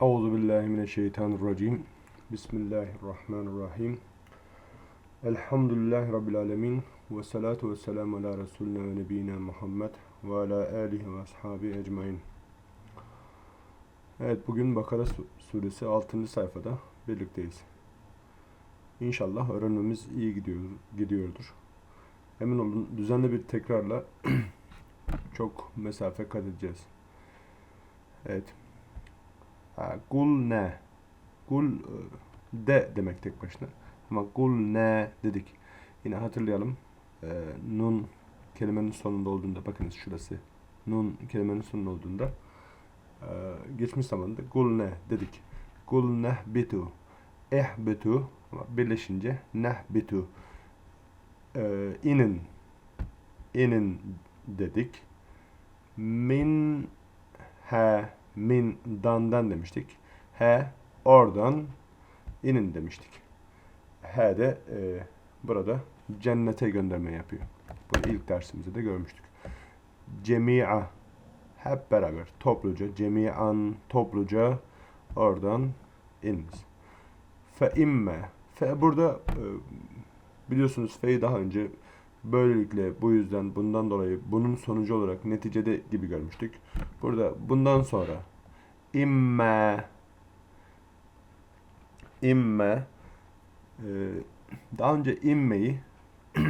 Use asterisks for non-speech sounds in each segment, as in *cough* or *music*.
Euzu billahi mineşşeytanirracim. Bismillahirrahmanirrahim. Elhamdülillahi rabbil alamin ve salatu vesselamu ala resulina ve nebiyina Muhammed ve ala alihi ve ashabi ecmaîn. Evet bugün Bakara su- suresi 6. sayfada birlikteyiz. İnşallah öğrenmemiz iyi gidiyor, gidiyordur. Emin olun düzenli bir tekrarla *clears throat* çok mesafe kat edeceğiz. Evet. Ha, Kul ne? Kul e, de demek tek başına. Ama kul ne dedik. Yine hatırlayalım. Ee, nun kelimenin sonunda olduğunda bakınız şurası. Nun kelimenin sonunda olduğunda e, geçmiş zamanda kul ne dedik. Kul nehbitu. Ehbitu ama birleşince nehbitu. Ee, inin inin dedik. Min he min dandan demiştik. He oradan inin demiştik. He de e, burada cennete gönderme yapıyor. Bunu ilk dersimizde de görmüştük. Cemi'a hep beraber topluca cemi'an topluca oradan ininiz. Fe imme fe burada e, biliyorsunuz fe'yi daha önce böylelikle bu yüzden bundan dolayı bunun sonucu olarak neticede gibi görmüştük. Burada bundan sonra imme imme e, daha önce immeyi *clears throat*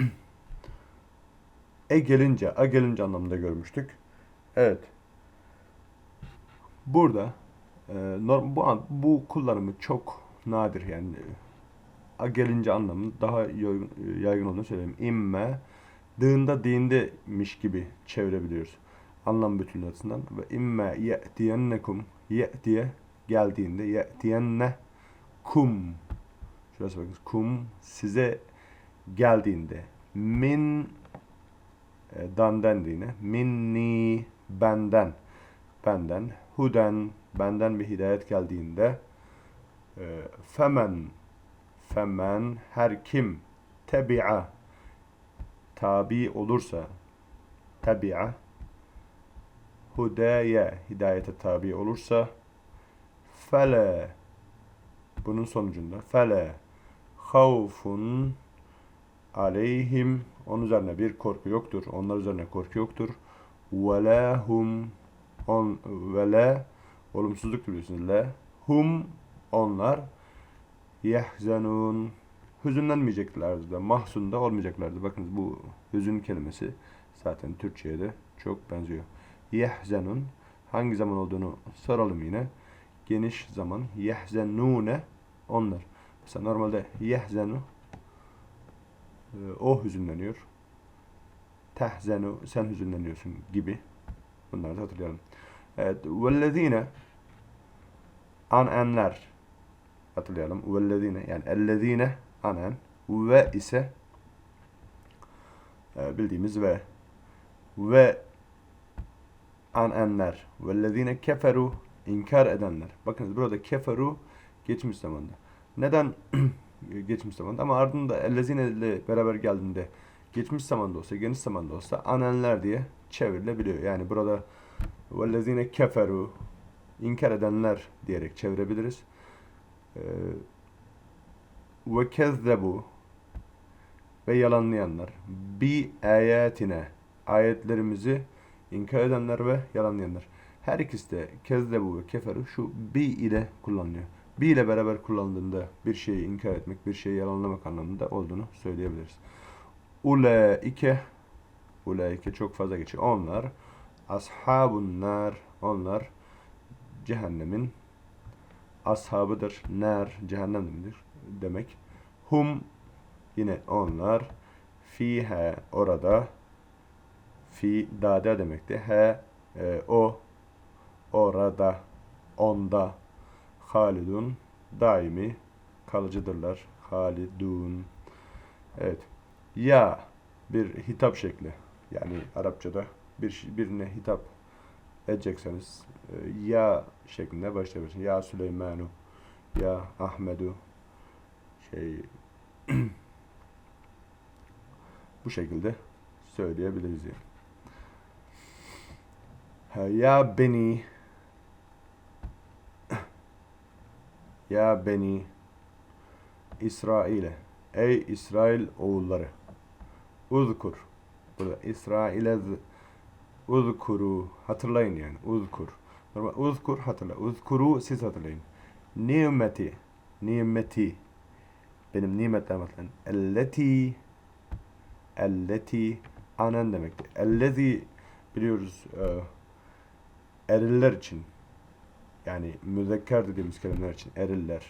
e gelince, a gelince anlamında görmüştük. Evet. Burada e, bu, an- bu kullanımı çok nadir yani a gelince anlamı daha yaygın, yaygın olduğunu söyleyeyim. İmme dığında dinde,miş gibi çevirebiliyoruz. Anlam bütünlüğü açısından. Ve imme ye'tiyennekum ye'tiye geldiğinde ye'tiyenne kum. Şurası bakın kum size geldiğinde min e, dan dendiğine minni benden benden huden benden bir hidayet geldiğinde e, femen femen her kim tebi'a tabi olursa tabi'a hudaya hidayete tabi olursa fele bunun sonucunda fele havfun aleyhim onun üzerine bir korku yoktur. Onlar üzerine korku yoktur. Ve la hum on ve la olumsuzluk biliyorsunuz. La hum onlar yehzenun hüzünlenmeyeceklerdi de mahzun da olmayacaklardı. Bakınız bu hüzün kelimesi zaten Türkçe'ye de çok benziyor. Yehzenun hangi zaman olduğunu soralım yine. Geniş zaman yehzenune onlar. Mesela normalde yehzenu e, o hüzünleniyor. Tehzenu sen hüzünleniyorsun gibi. Bunları da hatırlayalım. Evet. Vellezine anenler hatırlayalım. Vellezine yani ellezine anen ve ise e, bildiğimiz ve ve anenler vellezine keferu inkar edenler. Bakınız burada keferu geçmiş zamanda. Neden *clears throat* geçmiş zamanda ama ardında ellezine ile beraber geldiğinde geçmiş zamanda olsa, geniş zamanda olsa anenler diye çevrilebiliyor. Yani burada vellezine keferu inkar edenler diyerek çevirebiliriz. Ee, ve kezzebu ve yalanlayanlar bi ayetine ayetlerimizi inkar edenler ve yalanlayanlar. Her ikisi de kezzebu ve keferu şu bi ile kullanılıyor. Bi ile beraber kullanıldığında bir şeyi inkar etmek, bir şeyi yalanlamak anlamında olduğunu söyleyebiliriz. Ulaike Ulaike çok fazla geçiyor. Onlar ashabun nar onlar cehennemin ashabıdır. Nar cehennem demektir. demek. Hum yine onlar fihe orada fi dada demekti. He e, o orada onda halidun daimi kalıcıdırlar. Halidun. Evet. Ya bir hitap şekli. Yani Arapçada bir birine hitap edecekseniz e, ya şeklinde başlayabilirsiniz. Ya Süleymanu, ya Ahmedu şey *clears throat* bu şekilde söyleyebiliriz yani. Ya beni Ya beni İsrail'e. Ey İsrail oğulları. Uzkur. Burada İsrail'e uzkuru. Hatırlayın yani. Uzkur. Normal uzkur hatırla. Uzkuru siz hatırlayın. Nimeti. Nimeti. Benim nimetlerim hatırlayın. Elleti. Elleti. Anen demekti. Ellezi biliyoruz e, eriller için yani müzekker dediğimiz kelimeler için eriller.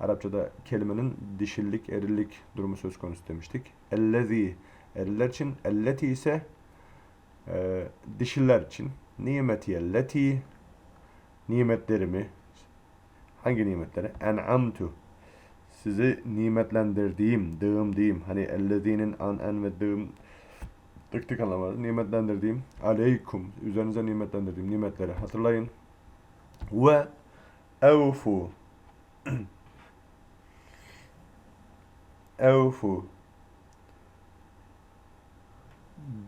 Arapçada kelimenin dişillik, erillik durumu söz konusu demiştik. Ellezi eriller için, elleti ise e, dişiller için. Nimeti elleti nimetlerimi hangi nimetleri? En'amtu sizi nimetlendirdiğim, dığım diyeyim. Hani ellezinin an en ve dığım tık tık anlamı nimetlendirdiğim aleykum. Üzerinize nimetlendirdiğim nimetleri hatırlayın. Ve evfu. *clears throat* Evfu.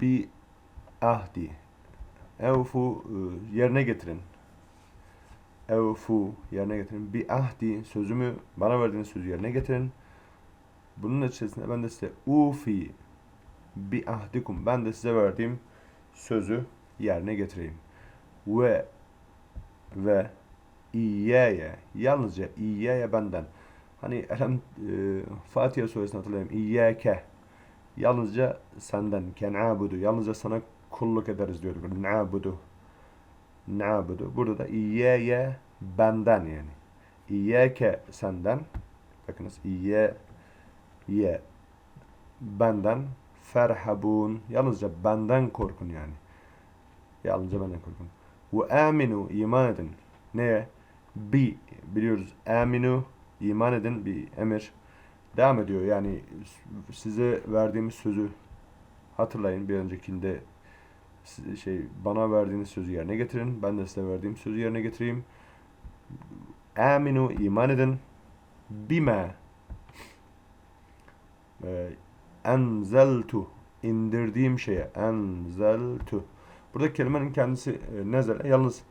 Bi ahdi. Evfu e, yerine getirin. Evfu yerine getirin. Bi ahdi sözümü bana verdiğiniz sözü yerine getirin. Bunun içerisinde ben de size ufi bi ahdikum ben de size verdiğim sözü yerine getireyim. Ve ve İyyeye yalnızca İyyeye benden. Hani elham e, Fatiha suresini hatırlayayım. İyyeke yalnızca senden. Ken'abudu yalnızca sana kulluk ederiz diyor na'budu na'budu burada da İyyeye benden yani. İyyeke senden. Bakınız. İyye ye benden ferhabun. Yalnızca benden korkun yani. Yalnızca benden korkun. Ve aminu iman edin. Neye? Bi biliyoruz. Aminu iman edin. Bir emir. Devam ediyor. Yani size verdiğimiz sözü hatırlayın. Bir öncekinde size şey bana verdiğiniz sözü yerine getirin. Ben de size verdiğim sözü yerine getireyim. Aminu iman edin. Bime. E, enzeltu. İndirdiğim şeye enzeltu. Burada kelimenin kendisi e, nezele yalnız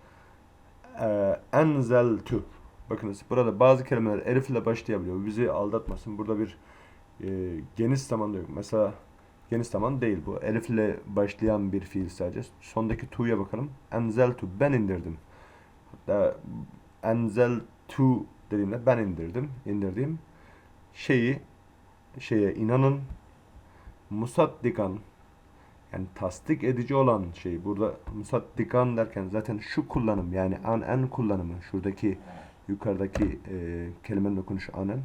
e, enzeltu. Bakınız burada bazı kelimeler elif ile başlayabiliyor. Bizi aldatmasın. Burada bir e, geniş zamanda yok. Mesela geniş zaman değil bu. Elif ile başlayan bir fiil sadece. Sondaki tu'ya bakalım. Enzeltu ben indirdim. Hatta enzeltu dediğimde ben indirdim. İndirdiğim şeyi şeye inanın musaddikan yani tasdik edici olan şey burada musaddikan derken zaten şu kullanım yani an en kullanımı şuradaki yukarıdaki e, kelimenin okunuşu anen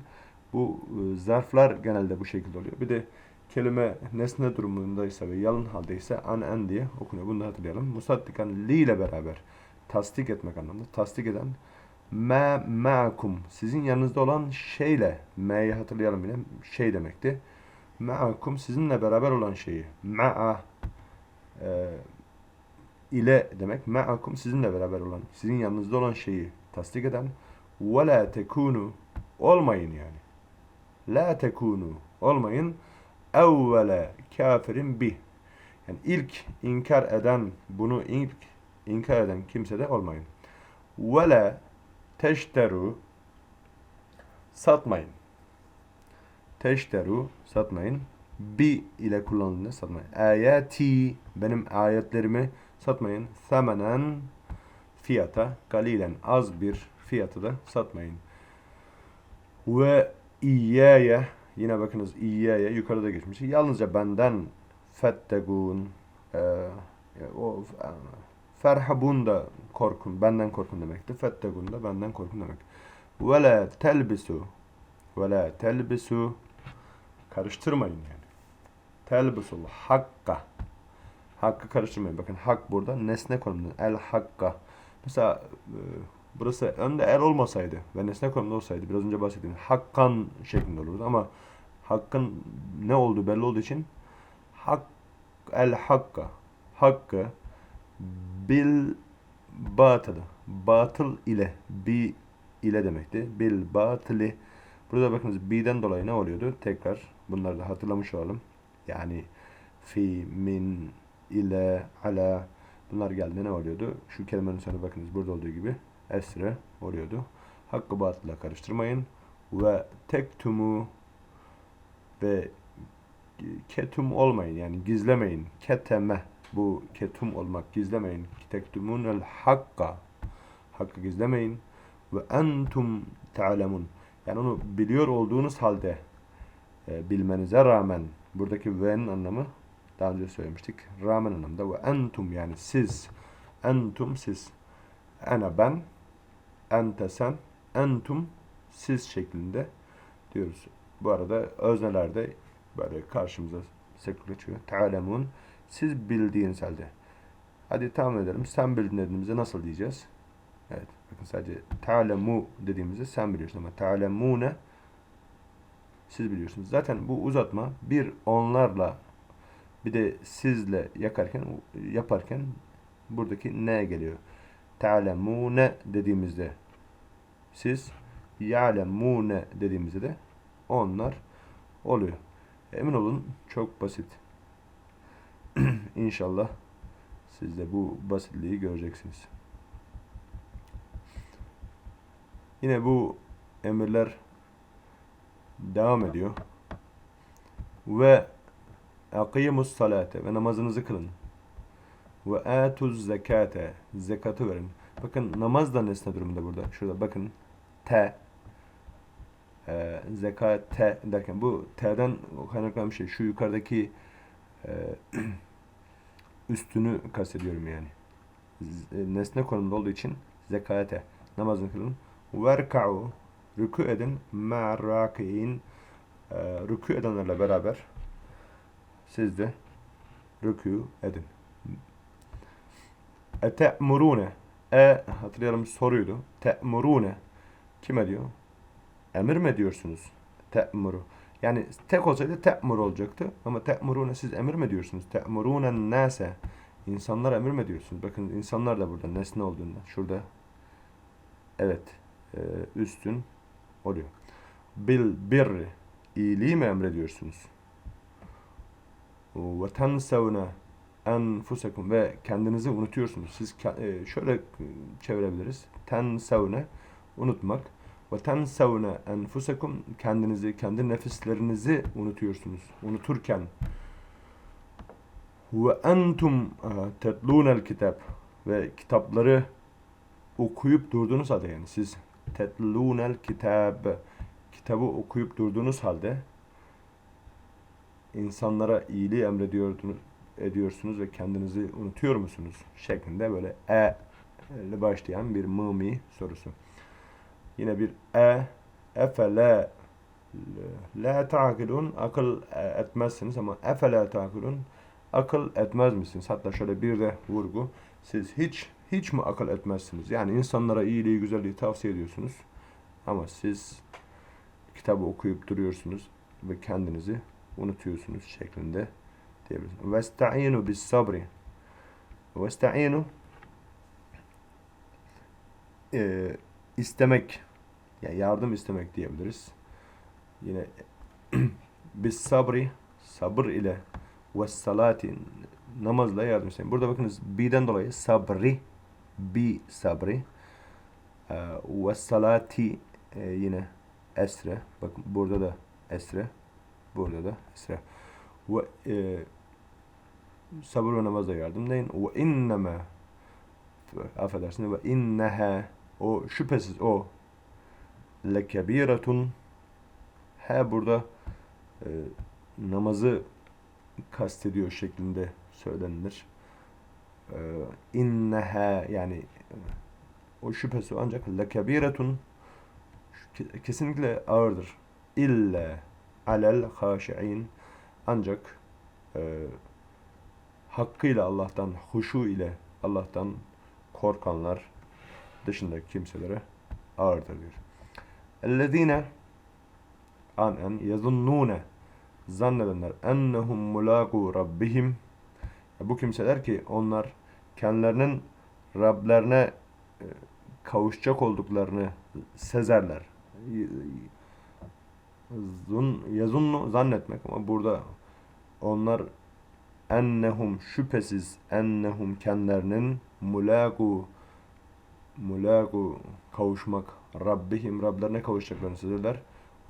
bu e, zarflar genelde bu şekilde oluyor. Bir de kelime nesne durumundaysa ve yalın haldeyse an en diye okunuyor. Bunu da hatırlayalım. Musaddikan li ile beraber tasdik etmek anlamında. Tasdik eden ma ma'kum sizin yanınızda olan şeyle ma'yı hatırlayalım yine şey demekti. Ma'akum sizinle beraber olan şeyi. Ma'a e, ile demek. Ma'akum sizinle beraber olan, sizin yanınızda olan şeyi tasdik eden. Ve la tekunu olmayın yani. La tekunu olmayın. Evvele kafirin bih. Yani ilk inkar eden, bunu ilk inkar eden kimse de olmayın. Ve la teşteru satmayın. Teşteru satmayın. Bi ile kullanıldığında satmayın. Ayati benim ayetlerimi satmayın. Semenen fiyata galilen az bir fiyatı da satmayın. Ve iyyeye yine bakınız iyyeye yukarıda geçmiş. Yalnızca benden fettegun e, o e, da korkun, benden korkun demekti. Fettegun da benden korkun demek. Ve la telbisu ve la telbisu karıştırmayın yani. Telbisul hakka hakkı karıştırmayın. Bakın hak burada nesne konumunda. El hakka. Mesela e, burası önde el olmasaydı ve nesne konumunda olsaydı biraz önce bahsettiğim hakkan şeklinde olurdu ama hakkın ne olduğu belli olduğu için hak el hakka hakkı bil batılı batıl ile bi ile demekti. Bil batıli Burada bakınız bi'den dolayı ne oluyordu? Tekrar bunları da hatırlamış olalım. Yani fi, min, ile, ala bunlar geldi ne oluyordu? Şu kelimenin sonu bakınız burada olduğu gibi esre oluyordu. Hakkı batıla karıştırmayın. Ve tektumu ve ketum olmayın yani gizlemeyin. Keteme bu ketum olmak gizlemeyin. Tektumunel hakka hakkı gizlemeyin. Ve entum ta'lemun yani onu biliyor olduğunuz halde e, bilmenize rağmen buradaki ve'nin anlamı daha önce söylemiştik. Rağmen anlamda ve entum yani siz entum siz ene ben ente sen entum siz şeklinde diyoruz. Bu arada öznelerde böyle karşımıza sekül geçiyor. Ta'lemun siz bildiğiniz halde. Hadi tahmin edelim. Sen bildin dediğimizde nasıl diyeceğiz? Evet. Bakın sadece ta'lemu dediğimizde sen biliyorsun ama ta'lemune siz biliyorsunuz. Zaten bu uzatma bir onlarla bir de sizle yakarken yaparken buradaki ne geliyor? Ta'lemune dediğimizde siz ya'lemune dediğimizde de onlar oluyor. Emin olun çok basit. *clears throat* İnşallah siz de bu basitliği göreceksiniz. Yine bu emirler devam ediyor. Ve akimus salate ve namazınızı kılın. Ve atuz zekate zekatı verin. Bakın namaz da nesne durumunda burada. Şurada bakın te e, zekat te derken bu t'den kaynaklanan bir şey. Şu yukarıdaki e, *clears throat* üstünü kastediyorum yani. Z- Nesne konumunda olduğu için zekate namazını kılın. Verka'u rükû edin ma'raki'in e, rükû edenlerle beraber siz de rükû edin. Ete'murune e hatırlayalım soruydu. Te'murune kime diyor? Emir mi ediyorsunuz? Te'muru. Yani tek olsaydı te'mur olacaktı. Ama te'murune siz emir mi ediyorsunuz? Te'murune nase. İnsanlara emir mi ediyorsunuz? Bakın insanlar da burada nesne olduğunda. Şurada. Evet. e, üstün oluyor. Bil birri. iyiliği mi emrediyorsunuz? Ve tensevne enfusekum ve kendinizi unutuyorsunuz. Siz e, şöyle çevirebiliriz. Tensevne unutmak ve tensevne enfusekum kendinizi, kendi nefislerinizi unutuyorsunuz. Unuturken ve entum e, tetlûnel kitap ve kitapları okuyup durduğunuz halde yani siz tetlûnel kitab kitabı okuyup durduğunuz halde insanlara iyiliği emrediyordunuz ediyorsunuz ve kendinizi unutuyor musunuz? şeklinde böyle e ile başlayan bir mımi sorusu. Yine bir e efele la ta'kilun akıl etmezsiniz ama efele ta'kilun akıl etmez misiniz? Hatta şöyle bir de vurgu. Siz hiç hiç mi akıl etmezsiniz? Yani insanlara iyiliği, güzelliği tavsiye ediyorsunuz. Ama siz kitabı okuyup duruyorsunuz ve kendinizi unutuyorsunuz şeklinde diyebiliriz. Vesta'inu bis sabri. Vesta'inu e, istemek yani yardım istemek diyebiliriz. Yine *clears throat* bis sabri sabır ile ve salati namazla yardım isteyin. Burada bakınız bi'den dolayı sabri sabri e, ve salati e, yine esre. Bakın burada da esre. Burada da esre. Ve e, sabır ve namazla yardımlayın. Ve inneme affedersiniz ve inneha o şüphesiz o lekebiretun he burada e, namazı kastediyor şeklinde söylenilir. Ee, innehe yani o şüphesi ancak lekebiretun kesinlikle ağırdır. İlle alel haşi'in ancak e, hakkıyla Allah'tan, huşu ile Allah'tan korkanlar dışındaki kimselere ağırdır diyor. Ellezine anen yazunnune zannedenler ennehum mulaku rabbihim bu kimseler ki onlar kendilerinin Rablerine e, kavuşacak olduklarını sezerler. Zun, yazunnu zannetmek ama burada onlar ennehum şüphesiz ennehum kendilerinin mulaku mulaku kavuşmak. Rabbihim Rablerine kavuşacaklarını söylediler.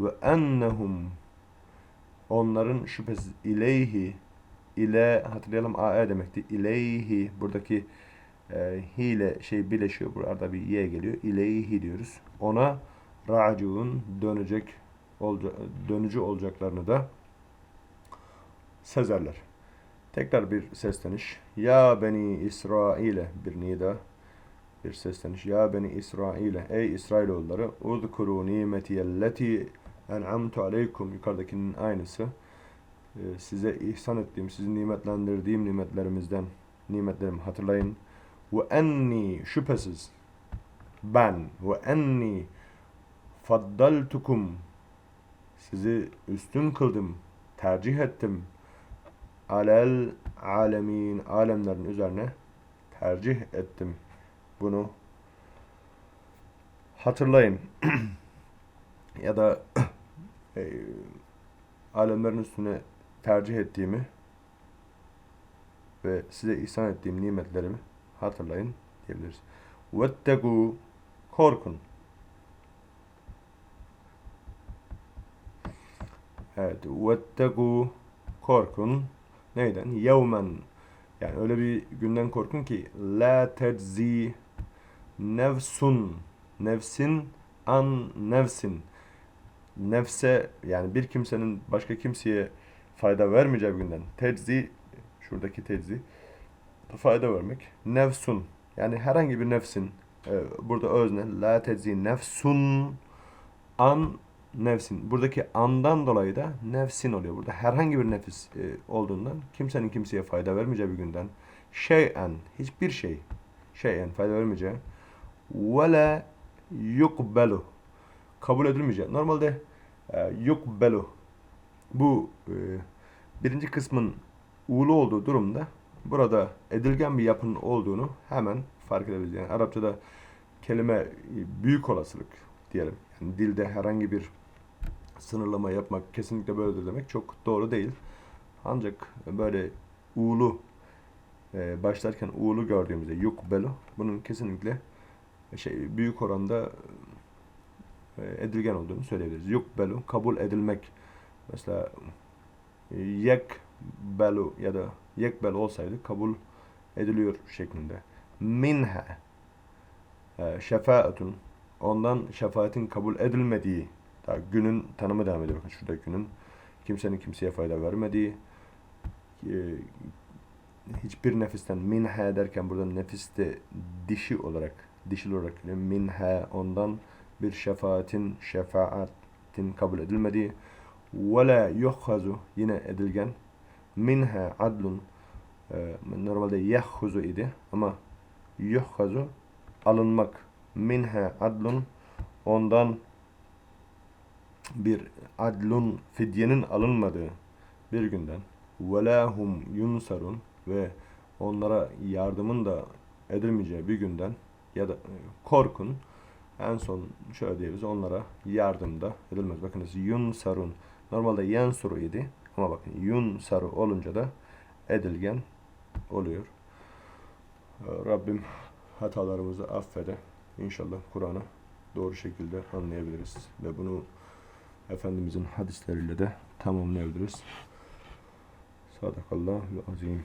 Ve ennehum onların şüphesiz ileyhi ile hatırlayalım AE demekti. İleyhi buradaki e, hi ile şey birleşiyor. Burada bir ye geliyor. İleyhi diyoruz. Ona raciun dönecek olca, dönücü olacaklarını da sezerler. Tekrar bir sesleniş. Ya beni İsrail'e bir nida bir sesleniş. Ya beni İsrail'e ey İsrailoğulları uzkuru nimetiyelleti en'amtu aleykum yukarıdakinin aynısı. Ee, size ihsan ettiğim, sizi nimetlendirdiğim nimetlerimizden nimetlerimi hatırlayın. Ve enni şüphesiz ben ve enni faddaltukum sizi üstün kıldım, tercih ettim. Alel alemin alemlerin üzerine tercih ettim. Bunu hatırlayın. *clears throat* ya da *clears throat* e, alemlerin üstüne tercih ettiğimi ve size ihsan ettiğim nimetlerimi hatırlayın diyebiliriz. Vettegu korkun. Evet. Vettegu korkun. Neyden? Yevmen. Yani öyle bir günden korkun ki la teczi nefsun nefsin an nefsin nefse yani bir kimsenin başka kimseye fayda vermeyeceği günden teczi şuradaki teczi fayda vermek nefsun yani herhangi bir nefsin e, burada özne la teczi nefsun an nefsin. Buradaki andan dolayı da nefsin oluyor. Burada herhangi bir nefis e, olduğundan kimsenin kimseye fayda vermeyeceği bir günden şeyen hiçbir şey şeyen fayda vermeyeceği ve la yukbelu kabul edilmeyecek. Normalde e, yukbelu bu e, birinci kısmın uğulu olduğu durumda burada edilgen bir yapının olduğunu hemen fark edebiliriz. Yani Arapçada kelime e, büyük olasılık diyelim. Yani dilde herhangi bir sınırlama yapmak kesinlikle böyledir demek çok doğru değil. Ancak böyle uğulu e, başlarken uğulu gördüğümüzde yukbelu bunun kesinlikle şey büyük oranda e, edilgen olduğunu söyleyebiliriz. Yukbelu kabul edilmek mesela e, yekbelu ya da yekbel olsaydı kabul ediliyor şeklinde. Minha e, şefaatun ondan şefaatin kabul edilmediği daha günün tanımı devam ediyor. Bakın şurada günün kimsenin kimseye fayda vermediği e, hiçbir nefisten minha derken burada nefiste dişi olarak dişil olarak. Minha ondan bir şefaatin şefaatin kabul edilmediği ve la yine edilgen. minha adlun e, normalde yahhuzu idi ama yuhhazu alınmak. minha adlun ondan bir adlun fidyenin alınmadığı bir günden. velahum yunsarun ve onlara yardımın da edilmeyeceği bir günden ya da e, korkun. En son şöyle diyoruz onlara yardım da edilmez. Bakınız yunsarun normalde yansuru idi ama bakın yunsaru olunca da edilgen oluyor. Ee, Rabbim hatalarımızı affede. İnşallah Kur'an'ı doğru şekilde anlayabiliriz ve bunu Efendimizin hadisleriyle de tamamlayabiliriz. Sadakallahu azim.